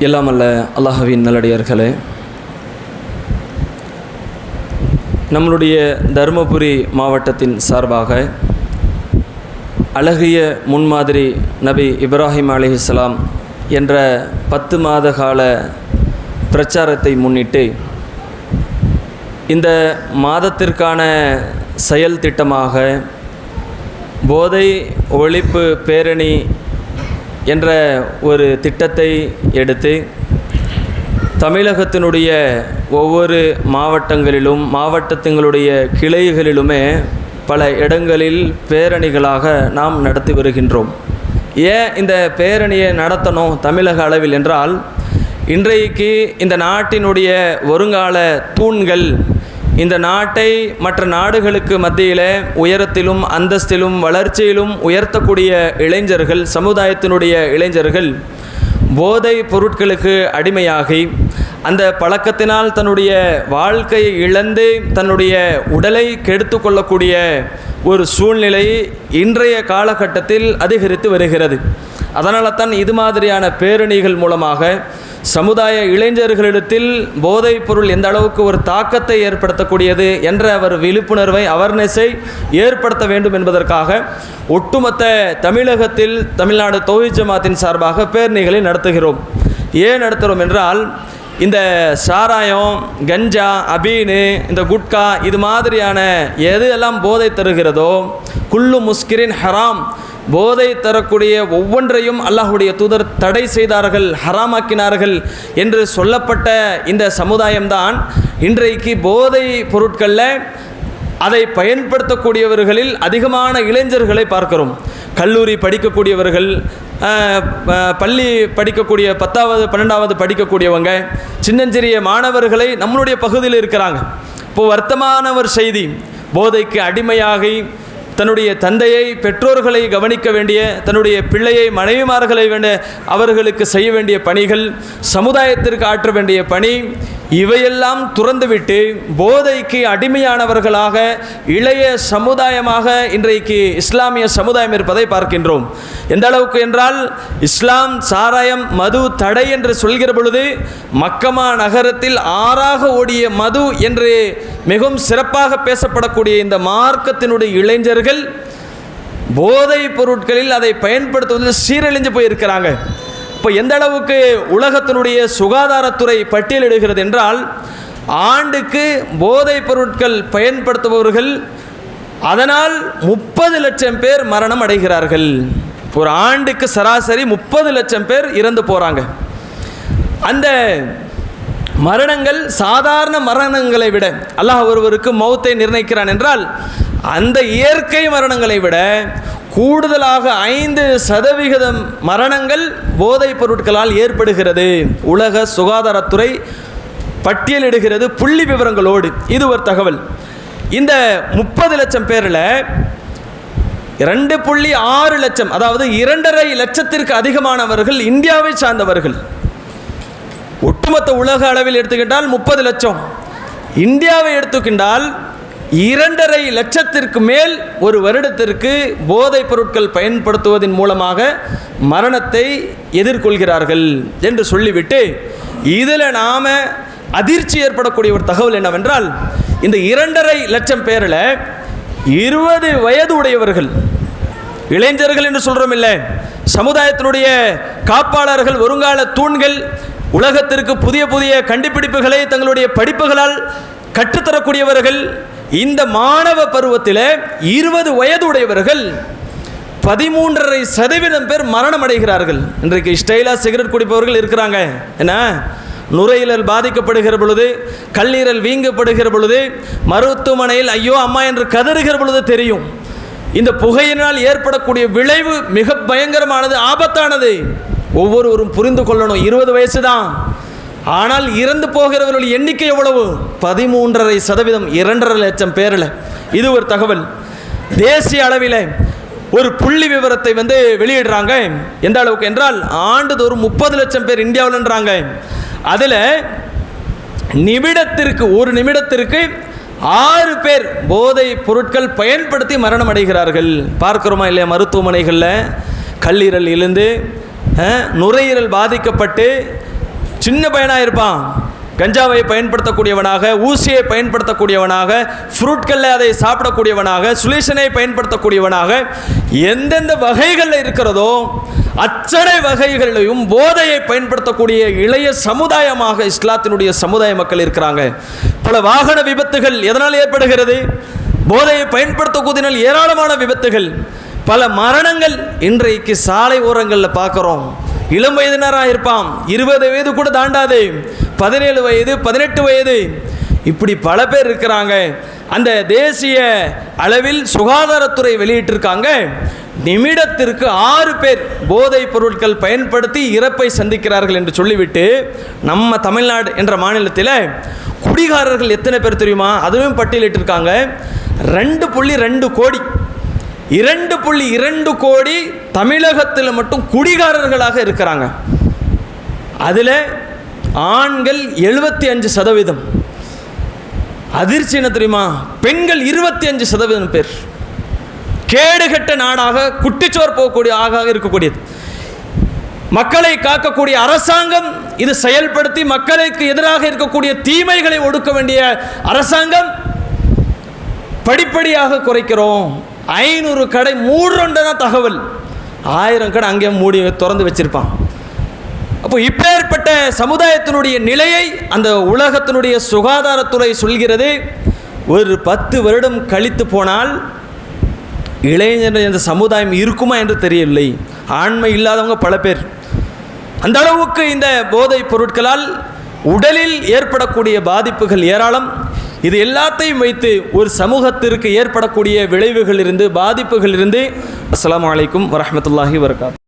எல்லாம் அல்ல அல்லாஹவின் நல்லடியார்களே. நம்மளுடைய தருமபுரி மாவட்டத்தின் சார்பாக அழகிய முன்மாதிரி நபி இப்ராஹிம் அலிஹிஸ்லாம் என்ற பத்து மாத கால பிரச்சாரத்தை முன்னிட்டு இந்த மாதத்திற்கான செயல் திட்டமாக போதை ஒழிப்பு பேரணி என்ற ஒரு திட்டத்தை எடுத்து தமிழகத்தினுடைய ஒவ்வொரு மாவட்டங்களிலும் மாவட்டத்தினுடைய கிளைகளிலுமே பல இடங்களில் பேரணிகளாக நாம் நடத்தி வருகின்றோம். ஏன் இந்த பேரணியை நடத்தணும் தமிழக அளவில் என்றால் இன்றைக்கு இந்த நாட்டினுடைய வருங்கால தூண்கள் இந்த நாட்டை மற்ற நாடுகளுக்கு மத்தியில் உயரத்திலும் அந்தஸ்திலும் வளர்ச்சியிலும் உயர்த்தக்கூடிய இளைஞர்கள் சமுதாயத்தினுடைய இளைஞர்கள் போதை பொருட்களுக்கு அடிமையாகி அந்த பழக்கத்தினால் தன்னுடைய வாழ்க்கையை இழந்து தன்னுடைய உடலை கெடுத்து கொள்ளக்கூடிய ஒரு சூழ்நிலை இன்றைய காலகட்டத்தில் அதிகரித்து வருகிறது. அதனால தான் இது மாதிரியான பேரணிகள் மூலமாக சமுதாய இளைஞர்களிடத்தில் போதைப் பொருள் எந்த அளவுக்கு ஒரு தாக்கத்தை ஏற்படுத்தக்கூடியது என்ற அவர் விழிப்புணர்வை அவர்னஸை ஏற்படுத்த வேண்டும் என்பதற்காக ஒட்டுமொத்த தமிழகத்தில் தமிழ்நாடு தொழில் ஜமாத்தின் சார்பாக பேரணிகளை நடத்துகிறோம். ஏன் நடத்துகிறோம் என்றால் இந்த சாராயம் கஞ்சா அபீனு இந்த குட்கா இது மாதிரியான எது எல்லாம் போதை தருகிறதோ குல்லு முஸ்கிரின் ஹராம் போதை தரக்கூடிய ஒவ்வொன்றையும் அல்லாஹுடைய தூதர் தடை செய்தார்கள் ஹராமாக்கினார்கள் என்று சொல்லப்பட்ட இந்த சமுதாயம்தான் இன்றைக்கு போதை பொருட்களில் அதை பயன்படுத்தக்கூடியவர்களில் அதிகமான இளைஞர்களை பார்க்கிறோம். கல்லூரி படிக்கக்கூடியவர்கள் பள்ளி படிக்கக்கூடிய பத்தாவது பன்னெண்டாவது படிக்கக்கூடியவங்க சின்னஞ்சிறிய மாணவர்களை நம்மளுடைய பகுதியில் இருக்கிறாங்க. இப்போ வர்த்தமானவர் செய்தி போதைக்கு அடிமையாகி தன்னுடைய தந்தையை பெற்றோர்களை கவனிக்க வேண்டிய தன்னுடைய பிள்ளையை மனைவிமார்களை வேண்ட அவர்களுக்கு செய்ய வேண்டிய பணிகள் சமுதாயத்திற்கு ஆற்ற வேண்டிய பணி இவையெல்லாம் துறந்துவிட்டு போதைக்கு அடிமையானவர்களாக இளைய சமுதாயமாக இன்றைக்கு இஸ்லாமிய சமுதாயம் இருப்பதை பார்க்கின்றோம். எந்த அளவுக்கு என்றால் இஸ்லாம் சாராயம் மது தடை என்று சொல்கிற பொழுது மக்கமா நகரத்தில் ஆறாக ஓடிய மது என்று மிகவும் சிறப்பாக பேசப்படக்கூடிய இந்த மார்க்கத்தினுடைய இளைஞர்கள் போதைப் பொருட்களில் அதை பயன்படுத்துவதில் சீரழிஞ்சு போயிருக்கிறாங்க. இப்போ எந்த அளவுக்கு உலகத்தினுடைய சுகாதாரத்துறை பட்டியலிடுகிறது என்றால் ஆண்டுக்கு போதைப் பொருட்கள் பயன்படுத்துபவர்கள் அதனால் முப்பது லட்சம் பேர் மரணம் அடைகிறார்கள். ஒரு ஆண்டுக்கு சராசரி முப்பது லட்சம் பேர் இறந்து போகிறாங்க அந்த மரணங்கள் சாதாரண மரணங்களை விட அல்லாஹ் ஒருவருக்கு மௌத்தை நிர்ணயிக்கிறான் என்றால் அந்த இயற்கை மரணங்களை விட கூடுதலாக ஐந்து சதவிகிதம் மரணங்கள் போதைப் பொருட்களால் ஏற்படுகிறது. உலக சுகாதாரத்துறை பட்டியலிடுகிறது புள்ளி விவரங்களோடு. இது ஒரு தகவல். இந்த முப்பது லட்சம் பேரில் இரண்டு புள்ளி ஆறு லட்சம் அதாவது இரண்டரை லட்சத்திற்கு அதிகமானவர்கள் இந்தியாவை சார்ந்தவர்கள். ஒட்டுமொத்த உலக அளவில் எடுத்துக்கிட்டால் முப்பது லட்சம். இந்தியாவை எடுத்துக்கின்றால் இரண்டரை லட்சத்திற்கு மேல் ஒரு வருடத்திற்கு போதைப் பொருட்கள் பயன்படுத்துவதன் மூலமாக மரணத்தை எதிர்கொள்கிறார்கள் என்று சொல்லிவிட்டு இதில் நாம் அதிர்ச்சி ஏற்படக்கூடிய ஒரு தகவல் என்னவென்றால் இந்த இரண்டரை லட்சம் பேரில் இருபது வயது உடையவர்கள் இளைஞர்கள் என்று சொல்கிறோம் இல்லை சமுதாயத்தினுடைய காப்பாளர்கள் வருங்கால தூண்கள் உலகத்திற்கு புதிய புதிய கண்டுபிடிப்புகளை தங்களுடைய படிப்புகளால் கற்றுத்தரக்கூடியவர்கள் இந்த மாணவ பருவத்தில் இருபது வயது உடையவர்கள் பதிமூன்றரை சதவீதம் பேர் மரணம் அடைகிறார்கள் இன்றைக்கு ஸ்டைலா சிகரெட் குடிப்பவர்கள் இருக்கிறாங்க. என்ன? நுரையீரல் பாதிக்கப்படுகிற பொழுது கல்லீரல் வீங்கப்படுகிற பொழுது மருத்துவமனையில் ஐயோ அம்மா என்று கதறுகிற பொழுது தெரியும். இந்த புகையினால் ஏற்படக்கூடிய விளைவு மிக பயங்கரமானது ஆபத்தானது. ஒவ்வொருவரும் புரிந்து கொள்ளணும். இருபது வயசு தான் ஆனால் இறந்து போகிறவர்களுடைய எண்ணிக்கை எவ்வளவு? பதிமூன்றரை சதவீதம் இரண்டரை லட்சம் பேரில். இது ஒரு தகவல். தேசிய அளவில் ஒரு புள்ளி விவரத்தை வந்து வெளியிடுறாங்க. எந்த அளவுக்கு என்றால் ஆண்டுதோறும் முப்பது லட்சம் பேர் இந்தியாவில்ன்றாங்க. அதில் நிமிடத்திற்கு ஒரு நிமிடத்திற்கு ஆறு பேர் போதை பொருட்கள் பயன்படுத்தி மரணம் அடைகிறார்கள். பார்க்கிறோமா இல்லையா மருத்துவமனைகளில்? கல்லீரல் இழுந்து நுரையீரல் பாதிக்கப்பட்டு சின்ன பையனாக இருப்பான். கஞ்சாவை பயன்படுத்தக்கூடியவனாக ஊசியை பயன்படுத்தக்கூடியவனாக ஃப்ரூட்களில் அதை சாப்பிடக்கூடியவனாக சுலேஷனை பயன்படுத்தக்கூடியவனாக எந்தெந்த வகைகளில் இருக்கிறதோ அச்சடை வகைகளிலையும் போதையை பயன்படுத்தக்கூடிய இளைய சமுதாயமாக இஸ்லாத்தினுடைய சமுதாய மக்கள் இருக்கிறாங்க. பல வாகன விபத்துகள் எதனால் ஏற்படுகிறது? போதையை பயன்படுத்தக்கூடியனால் ஏராளமான விபத்துகள். பல மரணங்கள் இன்றைக்கு சாலை ஓரங்களில் பார்க்குறோம். இளம் வயதினராக இருப்பான் இருபது வயது கூட தாண்டாது. பதினேழு வயது பதினெட்டு வயது. இப்படி பல பேர் இருக்கிறாங்க. அந்த தேசிய அளவில் சுகாதாரத்துறை வெளியிட்டிருக்காங்க. நிமிடத்திற்கு ஆறு பேர் போதைப் பொருட்கள் பயன்படுத்தி இறப்பை சந்திக்கிறார்கள் என்று சொல்லிவிட்டு நம்ம தமிழ்நாடு என்ற மாநிலத்தில் குடிகாரர்கள் எத்தனை பேர் தெரியுமா? அதுவும் பட்டியலிட்டிருக்காங்க. ரெண்டு புள்ளி ரெண்டு கோடி இரண்டு புள்ளி இரண்டு கோடி தமிழகத்தில் மட்டும் குடிகாரர்களாக இருக்கிறாங்க. அதில் ஆண்கள் எழுபத்தி அஞ்சு சதவீதம். அதிர்ச்சி என்ன தெரியுமா? பெண்கள் இருபத்தி அஞ்சு சதவீதம் பேர். கேடுகட்ட நாடாக குட்டிச்சோர் போகக்கூடிய ஆக இருக்கக்கூடியது. மக்களை காக்கக்கூடிய அரசாங்கம் இது செயல்படுத்தி மக்களுக்கு எதிராக இருக்கக்கூடிய தீமைகளை ஒடுக்க வேண்டிய அரசாங்கம் படிப்படியாக குறைக்கிறோம். ஐநூறு கடை மூடுறோன்றன தகவல். ஆயிரம் கடை அங்கேயே மூடி திறந்து வச்சிருப்பான். அப்போ இப்பேற்பட்ட சமுதாயத்தினுடைய நிலையை அந்த உலகத்தினுடைய சுகாதாரத்துறை சொல்கிறது ஒரு பத்து வருடம் கழித்து போனால் இளைஞர் என்ற சமுதாயம் இருக்குமா என்று தெரியவில்லை. ஆண்மை இல்லாதவங்க பல பேர். அந்த அளவுக்கு இந்த போதைப் பொருட்களால் உடலில் ஏற்படக்கூடிய பாதிப்புகள் ஏராளம். இது எல்லாத்தையும் வைத்து ஒரு சமூகத்திற்கு ஏற்படக்கூடிய விளைவுகளிலிருந்து பாதிப்புகளிலிருந்து அஸ்லாம் வலைக்கும் வரமத்துல்லாஹி வரகாத்